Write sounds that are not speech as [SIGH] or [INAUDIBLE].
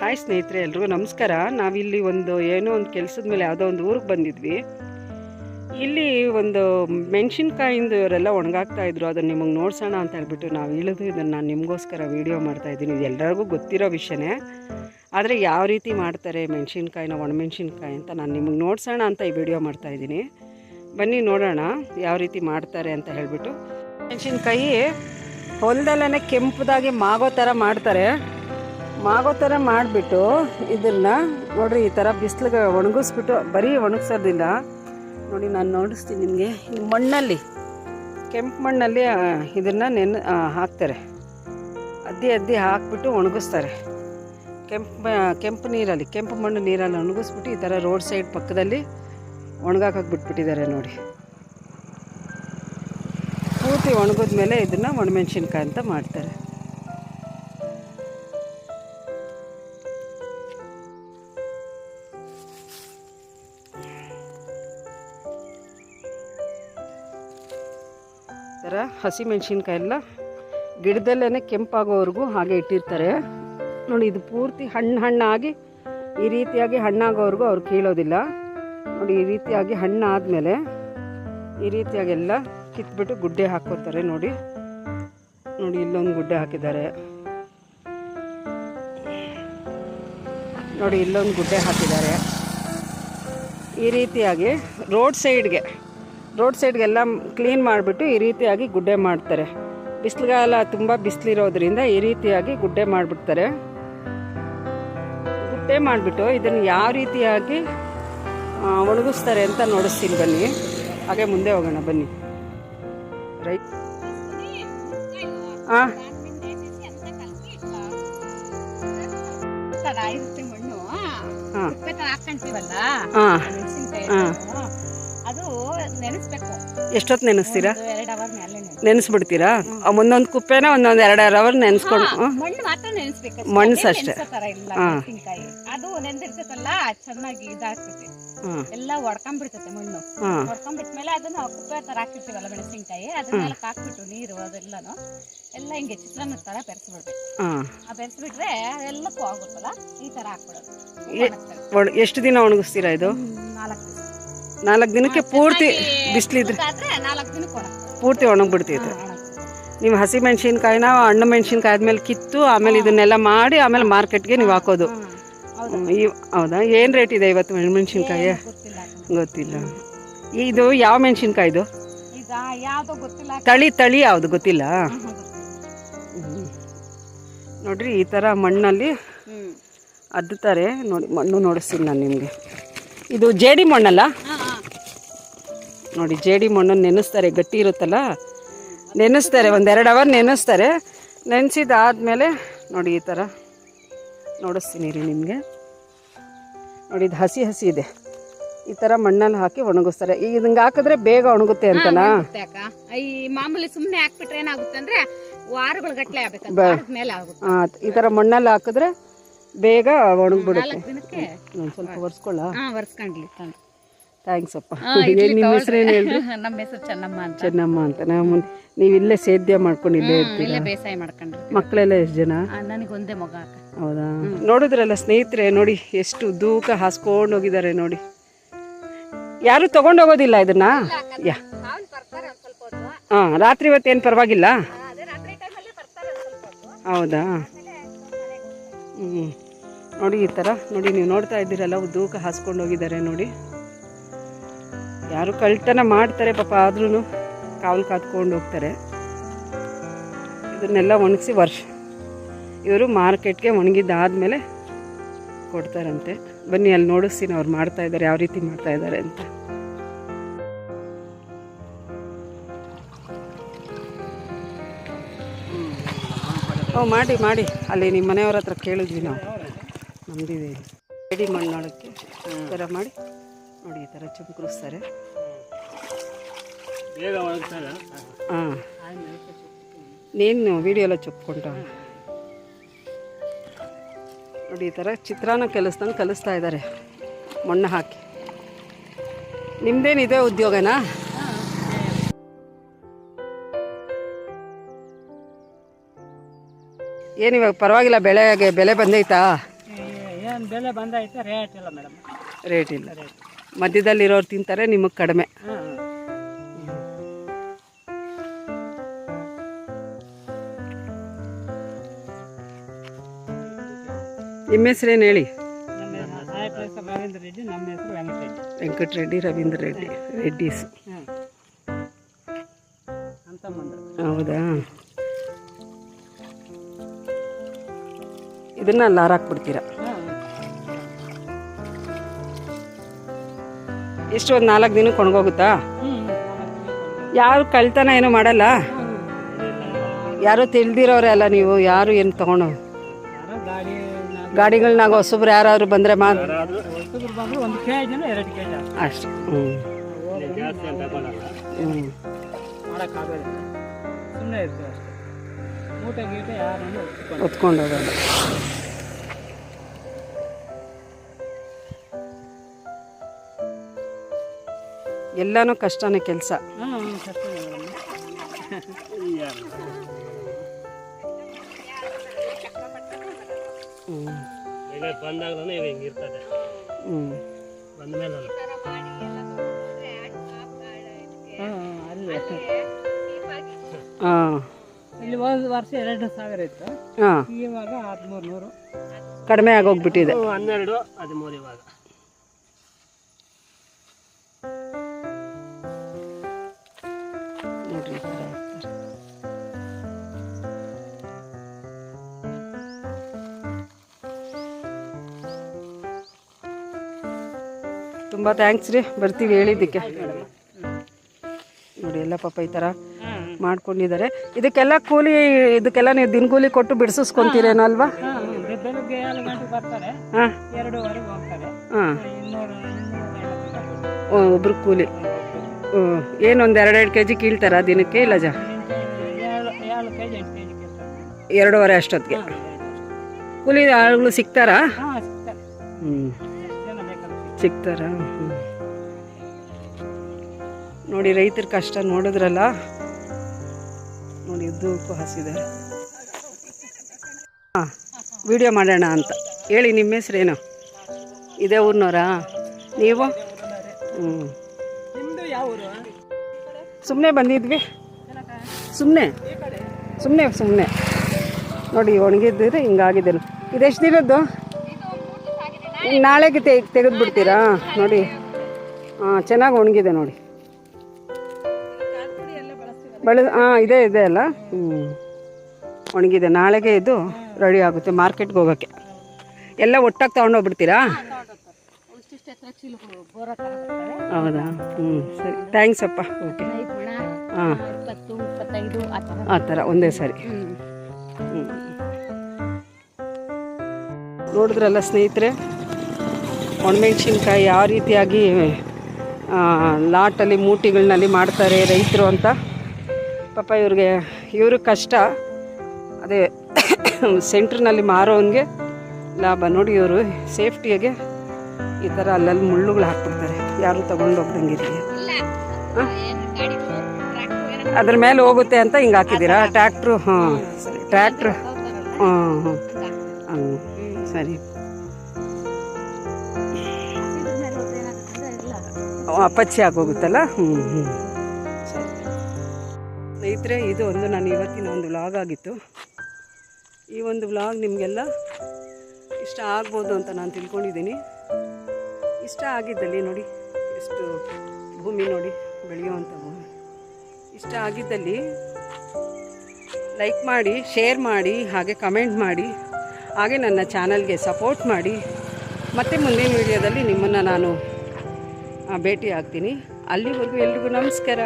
Hi ಸ್ನೇಹಿತರೆ, ಎಲ್ರಿಗೂ ನಮಸ್ಕಾರ. ನಾವಿಲ್ಲಿ ಒಂದು ಏನೋ ಒಂದು ಕೆಲಸದ ಮೇಲೆ ಯಾವುದೋ ಒಂದು ಊರಿಗೆ ಬಂದಿದ್ವಿ. ಇಲ್ಲಿ ಒಂದು ಮೆಣಸಿನ್ಕಾಯಿಂದ ಇವರೆಲ್ಲ ಒಣಗಾಗ್ತಾ ಇದ್ರು. ಅದನ್ನು ನಿಮಗೆ ನೋಡ್ಸೋಣ ಅಂತ ಹೇಳ್ಬಿಟ್ಟು ನಾವು ಇಳಿದು ಇದನ್ನು ನಾನು ನಿಮಗೋಸ್ಕರ ವೀಡಿಯೋ ಮಾಡ್ತಾ ಇದ್ದೀನಿ. ಇದು ಎಲ್ಲರಿಗೂ ಗೊತ್ತಿರೋ ವಿಷಯನೇ. ಆದರೆ ಯಾವ ರೀತಿ ಮಾಡ್ತಾರೆ ಮೆಣಸಿನ್ಕಾಯಿನ, ಒಣಮೆಣಸಿನ್ಕಾಯಿ ಅಂತ ನಾನು ನಿಮಗೆ ನೋಡ್ಸೋಣ ಅಂತ ಈ ವಿಡಿಯೋ ಮಾಡ್ತಾ ಇದ್ದೀನಿ. ಬನ್ನಿ ನೋಡೋಣ ಯಾವ ರೀತಿ ಮಾಡ್ತಾರೆ ಅಂತ ಹೇಳಿಬಿಟ್ಟು. ಮೆಣಸಿನ್ಕಾಯಿ ಹೊಲದಲ್ಲೇ ಕೆಂಪದಾಗಿ ಮಾಗೋ ಥರ ಮಾಡ್ತಾರೆ. ಮಾಗೋ ಥರ ಮಾಡಿಬಿಟ್ಟು ಇದನ್ನು ನೋಡ್ರಿ ಈ ಥರ ಬಿಸಿಲಿಗೆ ಒಣಗಿಸ್ಬಿಟ್ಟು, ಬರೀ ಒಣಗಿಸೋದಿಲ್ಲ ನೋಡಿ ನಾನು ನೋಡಿಸ್ತೀನಿ ನಿಮಗೆ. ಈ ಮಣ್ಣಲ್ಲಿ, ಕೆಂಪು ಮಣ್ಣಲ್ಲಿ ಇದನ್ನು ನೆನೆ ಹಾಕ್ತಾರೆ. ಅದ್ದಿ ಅದ್ದಿ ಹಾಕ್ಬಿಟ್ಟು ಒಣಗಿಸ್ತಾರೆ. ಕೆಂಪು ಕೆಂಪು ನೀರಲ್ಲಿ, ಕೆಂಪು ಮಣ್ಣು ನೀರಲ್ಲಿ ಒಣಗಿಸ್ಬಿಟ್ಟು ಈ ಥರ ರೋಡ್ ಸೈಡ್ ಪಕ್ಕದಲ್ಲಿ ಒಣಗಾಕಕ್ಕೆ ಬಿಟ್ಬಿಟ್ಟಿದ್ದಾರೆ ನೋಡಿ. ಪೂರ್ತಿ ಒಣಗಿದ್ಮೇಲೆ ಇದನ್ನು ಒಣಮೆಣ್ಸಿನ್ಕಾಯಿ ಅಂತ ಮಾಡ್ತಾರೆ. ಥರ ಹಸಿ ಮೆಣಸಿನ್ಕಾಯಿ ಎಲ್ಲ ಗಿಡದಲ್ಲೇ ಕೆಂಪಾಗೋವರೆಗೂ ಹಾಗೆ ಇಟ್ಟಿರ್ತಾರೆ. ನೋಡಿ, ಇದು ಪೂರ್ತಿ ಹಣ್ಣು ಹಣ್ಣಾಗಿ ಈ ರೀತಿಯಾಗಿ ಹಣ್ಣಾಗೋವರೆಗೂ ಅವ್ರು ಕೀಳೋದಿಲ್ಲ. ನೋಡಿ, ಈ ರೀತಿಯಾಗಿ ಹಣ್ಣಾದಮೇಲೆ ಈ ರೀತಿಯಾಗಿ ಎಲ್ಲ ಕಿತ್ಬಿಟ್ಟು ಗುಡ್ಡೆ ಹಾಕೋತಾರೆ ನೋಡಿ. ನೋಡಿ, ಇಲ್ಲೊಂದು ಗುಡ್ಡೆ ಹಾಕಿದ್ದಾರೆ. ನೋಡಿ, ಇಲ್ಲೊಂದು ಗುಡ್ಡೆ ಹಾಕಿದ್ದಾರೆ. ಈ ರೀತಿಯಾಗಿ ರೋಡ್ ಸೈಡ್ಗೆ ರೋಡ್ ಸೈಡ್ಗೆಲ್ಲ ಕ್ಲೀನ್ ಮಾಡಿಬಿಟ್ಟು ಈ ರೀತಿಯಾಗಿ ಗುಡ್ಡೆ ಮಾಡ್ತಾರೆ. ಬಿಸಿಲುಗಾಲ ತುಂಬ ಬಿಸಿಲಿರೋದ್ರಿಂದ ಈ ರೀತಿಯಾಗಿ ಗುಡ್ಡೆ ಮಾಡಿಬಿಡ್ತಾರೆ. ಗುಡ್ಡೆ ಮಾಡಿಬಿಟ್ಟು ಇದನ್ನು ಯಾವ ರೀತಿಯಾಗಿ ಒಣಗಿಸ್ತಾರೆ ಅಂತ ನೋಡಿಸ್ತೀನಿ ಬನ್ನಿ. ಹಾಗೆ ಮುಂದೆ ಹೋಗೋಣ ಬನ್ನಿ. ರೈಟ್ ಹಾಂ. ಹಾಂ. ಹಾಂ. ನೆನೆಸ್ಬೇಕು. ಎಷ್ಟೊತ್ತು ನೆನೆಸ್ತೀರಾ? ಎರಡು ಅವರ್ ಮೇಲೆ ನೆನೆಸ್ ನೆನೆಸ್ಬಿಡ್ತೀರಾ? ಒಂದೊಂದು ಕುಪ್ಪೆನ ಒಂದೊಂದು ಎರಡು ಅವರ್ ನೆನೆಸ್ಕೊಂಡು ಹಾ, ಮಣ್ಣು ಮಾತ್ರ ನೆನೆಸ್ಬೇಕು. ಮಣ್ಣು ಅಷ್ಟೇ. ತರ ಇಲ್ಲ ಹಾ. ಮೆಣಸಿನ್ಕಾಯಿ ಅದು ನೆಂದಿರ್ತೈತಲ್ಲ ಚೆನ್ನಾಗಿ ಇದಾಗ್ತೈತೆ ಹಾಂ. ಎಲ್ಲ ಒಡ್ಕೊಂಡ್ಬಿಡ್ತೈತೆ ಮಣ್ಣು. ಹಾಂ. ಅದನ್ನ ಕುಪ್ಪೆ ತರ ಹಾಕಿರ್ತೀವಲ್ಲ ಮೆಣಸಿನ್ಕಾಯಿ ಅದನ್ನೆಲ್ಲ ಹಾಕ್ಬಿಟ್ಟು ನೀರು ಅದೆಲ್ಲನು. ಎಲ್ಲ ಹಿಂಗೆ ಚಿತ್ರಾನ್ನ ತರ ಬೆರೆಸ್ಬಿಡ್ಬೇಕು. ಹಾಂ. ಆ ಬೆರೆಸ್ಬಿಟ್ರೆ ಆಗುತ್ತಲ್ಲ? ಈ ತರ ಹಾಕ್ಬಿಡೋದು. ಒಣ ಎಷ್ಟು ದಿನ ಒಣಗಿಸ್ತೀರಾ ಇದು? ನಾಲ್ಕು ದಿವಸ. ನಾಲ್ಕು ದಿನಕ್ಕೆ ಪೂರ್ತಿ ಬಿಸಿಲಿದ್ರೆ ಪೂರ್ತಿ ಒಣಗ್ಬಿಡ್ತೈತೆ. ನೀವು ಹಸಿ ಮೆಣಸಿನ್ಕಾಯಿನ ಹಣ್ಣು ಮೆಣಸಿನ್ಕಾಯಿ ಆದ್ಮೇಲೆ ಕಿತ್ತು ಆಮೇಲೆ ಇದನ್ನೆಲ್ಲ ಮಾಡಿ ಆಮೇಲೆ ಮಾರ್ಕೆಟ್ಗೆ ನೀವು ಹಾಕೋದು. ಈ ಹೌದಾ? ಏನು ರೇಟ್ ಇದೆ ಇವತ್ತು ಮೆಣಸಿನ್ಕಾಯಿ? ಗೊತ್ತಿಲ್ಲ ಇದು ಯಾವ ಮೆಣಸಿನ್ಕಾಯಿ ಇದು? ಈಗ ಯಾವ್ದೋ ಗೊತ್ತಿಲ್ಲ. ತಳಿ ತಳಿ ಯಾವುದು ಗೊತ್ತಿಲ್ಲ? ನೋಡ್ರಿ ಈ ಥರ ಮಣ್ಣಲ್ಲಿ ಅದ್ದುತ್ತಾರೆ. ನೋಡಿ ಮಣ್ಣು ನೋಡಿಸ್ತೀನಿ ನಾನು ನಿಮಗೆ. ಇದು ಜೇಡಿ ಮಣ್ಣಲ್ಲ. ನೋಡಿ ಜೇಡಿ ಮಣ್ಣನ್ನು ನೆನೆಸ್ತಾರೆ ಗಟ್ಟಿ ಇರುತ್ತಲ್ಲ? ನೆನೆಸ್ತಾರೆ ಒಂದೆರಡು ಅವರ್ ನೆನೆಸ್ತಾರೆ. ನೆನೆಸಿದಾದ್ಮೇಲೆ ನೋಡಿ ಈ ಥರ ನೋಡಿಸ್ತೀನಿ ರೀ ನಿಮಗೆ. ನೋಡಿ ಇದು ಹಸಿ ಹಸಿ ಇದೆ. ಈ ಥರ ಮಣ್ಣಲ್ಲಿ ಹಾಕಿ ಒಣಗಿಸ್ತಾರೆ. ಈಗ ಹಿಂಗೆ ಹಾಕಿದ್ರೆ ಬೇಗ ಒಣಗುತ್ತೆ ಅಂತನಾ? ಈ ಮಾಮೂಲಿ ಸುಮ್ಮನೆ ಹಾಕ್ಬಿಟ್ರೆ ಏನಾಗುತ್ತೆ ಅಂದರೆ ವಾರಗಳ ಗಟ್ಟಲೆ ಆಗಬೇಕು ಈ ಥರ ಮಣ್ಣಲ್ಲಿ ಹಾಕಿದ್ರೆ ಬೇಗ ಒಣಗಿಬಿಡುತ್ತೆ. ದಿನಕ್ಕೆ ಸ್ವಲ್ಪ ಒರೆಸ್ಕೊಳ್ಳ? ಹಾ ವರ್ಸ್ಕೊಂಡ್ಲಿ ಥ್ಯಾಂಕ್ಸ್ ಅಪ್ಪ. ಏನು ನಿಮ್ಮ ಹೆಸರೇನು ಹೇಳಿ [LAUGHS] ನಮ್ಮ ಹೆಸರು ಚೆನ್ನಮ್ಮ ಅಂತ. ಚೆನ್ನಮ್ಮ ಅಂತ. ನಾವು ನೀವು ಇಲ್ಲೇ ಸೇದ್ಯ ಮಾಡ್ಕೊಂಡು ಇಲ್ಲೇ ಇರ್ತೀವಿ ಇರ್ತೀರಾ? ಇಲ್ಲೇ ಬೇಸಾಯ ಮಾಡ್ಕೊಂಡು ಮಕ್ಕಳೆಲ್ಲ ಎಷ್ಟು ಜನ? ನನಗೆ ಒಂದೇ ಮಗ ಹೌದಾ? ನೋಡಿದ್ರಲ್ಲ ಸ್ನೇಹಿತರೆ ನೋಡಿ ಎಷ್ಟು ದೂಕ ಹಾಸ್ಕೊಂಡು ಹೋಗಿದ್ದಾರೆ ನೋಡಿ. ಯಾರು ತಗೊಂಡು ಹೋಗೋದಿಲ್ಲ ಇದನ್ನ? ಯಾ. ಹಾಂ ರಾತ್ರಿ ಹೊತ್ತೇನು ಪರವಾಗಿಲ್ಲ? ಅದೇ ರಾತ್ರಿ ಟೈಮಲ್ಲೇ ಬರ್ತಾರೆ ಒಂದ್ ಸ್ವಲ್ಪ ಹೊತ್ತು. ಹೌದಾ? ಹ್ಞೂ ನೋಡಿ ಈ ಥರ ನೋಡಿ ನೀವು ನೋಡ್ತಾ ಇದ್ದೀರಲ್ಲ ದೂಕ ಹಾಸ್ಕೊಂಡು ಹೋಗಿದ್ದಾರೆ ನೋಡಿ. ಯಾರು ಕಳ್ತನ ಮಾಡ್ತಾರೆ ಪಾಪ ಆದ್ರೂ ಕಾವಲು ಕಾತ್ಕೊಂಡು ಹೋಗ್ತಾರೆ. ಇದನ್ನೆಲ್ಲ ಒಣಗಿಸಿ ವರ್ಷ, ಇವರು ಮಾರ್ಕೆಟ್ಗೆ ಒಣಗಿದ್ದಾದಮೇಲೆ ಕೊಡ್ತಾರಂತೆ. ಬನ್ನಿ, ಅಲ್ಲಿ ನೋಡಿಸ್ತೀನಿ ಅವ್ರು ಮಾಡ್ತಾ ಇದ್ದಾರೆ, ಯಾವ ರೀತಿ ಮಾಡ್ತಾ ಇದ್ದಾರೆ ಅಂತ. ಓ, ಮಾಡಿ ಮಾಡಿ. ಅಲ್ಲಿ ನಿಮ್ಮ ಮನೆಯವ್ರ ಹತ್ರ ಕೇಳಿದ್ವಿ ನಾವು. ನಮ್ದಿದೆ. ರೆಡಿ ಮಣ್ಣು ನೋಡೋಕ್ಕೆ ಈ ಥರ ಮಾಡಿ. ನೋಡಿ ಈ ಥರ ಚುಮ್ಕರಿಸ್ತಾರೆ. ಹಾಂ. ನೀನು ವಿಡಿಯೋ ಎಲ್ಲ ಚುಪ್ಕೊಂಡ. ನೋಡಿ ಈ ಥರ ಚಿತ್ರಾನ್ನ ಕಲಿಸ್ದಂಗೆ ಕಲಿಸ್ತಾ ಇದ್ದಾರೆ ಮಣ್ಣು ಹಾಕಿ. ನಿಮ್ದೇನಿದೆ ಉದ್ಯೋಗನಾ? ಏನು ಇವಾಗ ಪರವಾಗಿಲ್ಲ ಬೆಳೆಗೆ ಬೆಲೆ ಬಂದೈತಾ? ಏನು ಬೆಲೆ ಬಂದೈತೆ ರೇಟ್ ಇಲ್ಲ ಮೇಡಮ್ ರೇಟ್ ಇಲ್ಲ. ಮಧ್ಯದಲ್ಲಿರೋರು ತಿಂತಾರೆ ನಿಮಗೆ ಕಡಿಮೆ. ನಿಮ್ಮ ಹೆಸ್ರೇನು ಹೇಳಿ? ವೆಂಕಟರೆಡ್ಡಿ ರವೀಂದ್ರ ರೆಡ್ಡಿ ರೆಡ್ಡಿಸ್ ಹೌದಾ? ಇದನ್ನ ಅಲ್ಲಿ ಎಷ್ಟು ಒಂದು ನಾಲ್ಕು ದಿನಕ್ಕೆ ಒಣಗೋಗುತ್ತಾ? ಯಾರು ಕಳ್ತನ ಏನೂ ಮಾಡಲ್ಲ? ಯಾರು ತಿಳಿದಿರೋರೆ ಅಲ್ಲ ನೀವು ಯಾರು ಏನು ತಗೊಂಡು? ಗಾಡಿಗಳನ್ನ ಗಾಡಿಗಳನ್ನಾಗ ಹೊಸಬ್ರು ಯಾರಾದ್ರು ಬಂದರೆ ಮಾ ಹೊಸಬ್ರು ಬಂದರು ಒಂದು ಕೆ ಜಿನ ಎರಡು ಕೆ ಜಿ ಅಷ್ಟು ಹ್ಞೂ ಹ್ಞೂ ಹೊತ್ಕೊಂಡು ಹಾಂ ಕಷ್ಟನೇ ಕೆಲಸ. ಇಲ್ಲಿ ವರ್ಷ ಎರಡು ಸಾವಿರ ಇತ್ತು. ಹಾಂ. ಇವಾಗ ಹದಿಮೂರು ನೂರು ಕಡಿಮೆ ಆಗೋಗ್ಬಿಟ್ಟಿದೆ. ಹನ್ನೆರಡು ಹದಿಮೂರು ಇವಾಗ. ತುಂಬ ಥ್ಯಾಂಕ್ಸ್ ರೀ. ಬರ್ತೀವಿ ಹೇಳಿದ್ದಕ್ಕೆ. ನೋಡಿ, ಎಲ್ಲ ಪಾಪ ಈ ಥರ ಮಾಡ್ಕೊಂಡಿದ್ದಾರೆ. ಇದಕ್ಕೆಲ್ಲ ಕೂಲಿ, ಇದಕ್ಕೆಲ್ಲ ನೀವು ದಿನಗೂಲಿ ಕೊಟ್ಟು ಬಿಡಿಸ್ಕೊಂತೀರೇನಲ್ವಾ ಹಾಂ. ಒಬ್ರು ಕೂಲಿ. ಹ್ಞೂ ಏನೊಂದು ಎರಡೆರಡು ಕೆ ಜಿ ಕೀಳ್ತಾರ ದಿನಕ್ಕೆ, ಇಲ್ಲ ಜಾ? ಎರಡೂವರೆ ಅಷ್ಟೊತ್ತಿಗೆ. ಕೂಲಿ ಆಳುಗಳು ಸಿಗ್ತಾರಾ? ಹ್ಞೂ ಸಿಗ್ತಾರೆ. ನೋಡಿ ರೈತರ ಕಷ್ಟ ನೋಡಿದ್ರಲ್ಲ? ನೋಡಿ ಉದ್ದಕ್ಕೂ ಹಸಿದ್ದಾರೆ ಹಾಂ ವಿಡಿಯೋ ಮಾಡೋಣ ಅಂತ. ಹೇಳಿ ನಿಮ್ಮ ಹೆಸ್ರೇನು? ಇದೇ ಊರಿನವರಾ? ನೀವು? ಹ್ಞೂ ನಿಮ್ಮದು ಯಾವ ಊರು? ಸುಮ್ಮನೆ ಬಂದಿದ್ವಿ. ಸುಮ್ಮನೆ ಸುಮ್ಮನೆ ಸುಮ್ಮನೆ ನೋಡಿ ಒಣಗಿದ್ದೀರಿ ಹಿಂಗಾಗಿದ್ದೇನು ಇದೆಷ್ಟು ದಿನದ್ದು? ನಾಳೆಗೆ ತೆಗ್ ತೆಗೆದು ಬಿಡ್ತೀರಾ ನೋಡಿ. ಹಾಂ ಚೆನ್ನಾಗಿ ಒಣಗಿದೆ ನೋಡಿ. ಬಳ ಹಾಂ ಇದೆ ಇದೆ ಅಲ್ಲ? ಹ್ಞೂ ಒಣಗಿದೆ. ನಾಳೆಗೆ ಇದು ರೆಡಿ ಆಗುತ್ತೆ ಮಾರ್ಕೆಟ್ಗೆ ಹೋಗೋಕ್ಕೆ. ಎಲ್ಲ ಒಟ್ಟಾಗಿ ತೊಗೊಂಡೋಗ್ಬಿಡ್ತೀರಾ? ಹೌದಾ? ಹ್ಞೂ ಸರಿ. ಥ್ಯಾಂಕ್ಸ್ ಅಪ್ಪ. ಓಕೆ ಹಾಂ ಆ ಥರ, ಒಂದೇ ಸರಿ. ಹ್ಞೂ ನೋಡಿದ್ರಲ್ಲ ಸ್ನೇಹಿತರೆ? ಒಣಮೆಣ್ಸಿನ್ಕಾಯಿ ಯಾವ ರೀತಿಯಾಗಿ ಲಾಟಲ್ಲಿ ಮೂಟಿಗಳನ್ನಲ್ಲಿ ಮಾಡ್ತಾರೆ ರೈತರು ಅಂತ ಪಾಪ ಇವ್ರಿಗೆ ಇವ್ರಿಗೆ ಕಷ್ಟ. ಅದೇ ಸೆಂಟ್ರ್ನಲ್ಲಿ ಮಾರೋನ್ಗೆ ಲಾಭ. ನೋಡಿ ಇವರು ಸೇಫ್ಟಿಯಾಗೆ ಈ ಥರ ಅಲ್ಲಲ್ಲಿ ಮುಳ್ಳುಗಳು ಹಾಕ್ಬಿಡ್ತಾರೆ. ಯಾರು ತೊಗೊಂಡು ಹೋಗ್ದಂಗಿರಲಿ ಟ್ರ್ಯಾಕ್ಟರ್ ಅದ್ರ ಮೇಲೆ ಹೋಗುತ್ತೆ ಅಂತ ಹಿಂಗೆ ಹಾಕಿದ್ದೀರಾ? ಟ್ಯಾಕ್ಟ್ರು ಹಾಂ. ಸರಿ. ಟ್ಯಾಕ್ಟ್ರು ಹಾಂ ಹಾಂ ಹ್ಞೂ ಸರಿ. ಅವ್ ಅಪಚ್ಚೆ ಆಗೋಗುತ್ತಲ್ಲ? ಹ್ಞೂ ಹ್ಞೂ ಸ್ನೇಹಿತರೆ, ಇದು ಒಂದು ನಾನು ಇವತ್ತಿನ ಒಂದು ವ್ಲಾಗ್ ಆಗಿತ್ತು. ಈ ಒಂದು ವ್ಲಾಗ್ ನಿಮಗೆಲ್ಲ ಇಷ್ಟ ಆಗ್ಬೋದು ಅಂತ ನಾನು ತಿಳ್ಕೊಂಡಿದ್ದೀನಿ. ಇಷ್ಟ ಆಗಿದ್ದಲ್ಲಿ ನೋಡಿ, ಎಷ್ಟು ಭೂಮಿ ನೋಡಿ ಬೆಳೆಯುವಂಥ ಭೂಮಿ. ಇಷ್ಟ ಆಗಿದ್ದಲ್ಲಿ ಲೈಕ್ ಮಾಡಿ ಶೇರ್ ಮಾಡಿ, ಹಾಗೆ ಕಮೆಂಟ್ ಮಾಡಿ, ಹಾಗೆ ನನ್ನ ಚಾನಲ್ಗೆ ಸಪೋರ್ಟ್ ಮಾಡಿ. ಮತ್ತೆ ಮುಂದಿನ ವಿಡಿಯೋದಲ್ಲಿ ನಿಮ್ಮನ್ನು ನಾನು ಭೇಟಿ ಆಗ್ತೀನಿ. ಅಲ್ಲಿವರೆಗೂ ಎಲ್ರಿಗೂ ನಮಸ್ಕಾರ.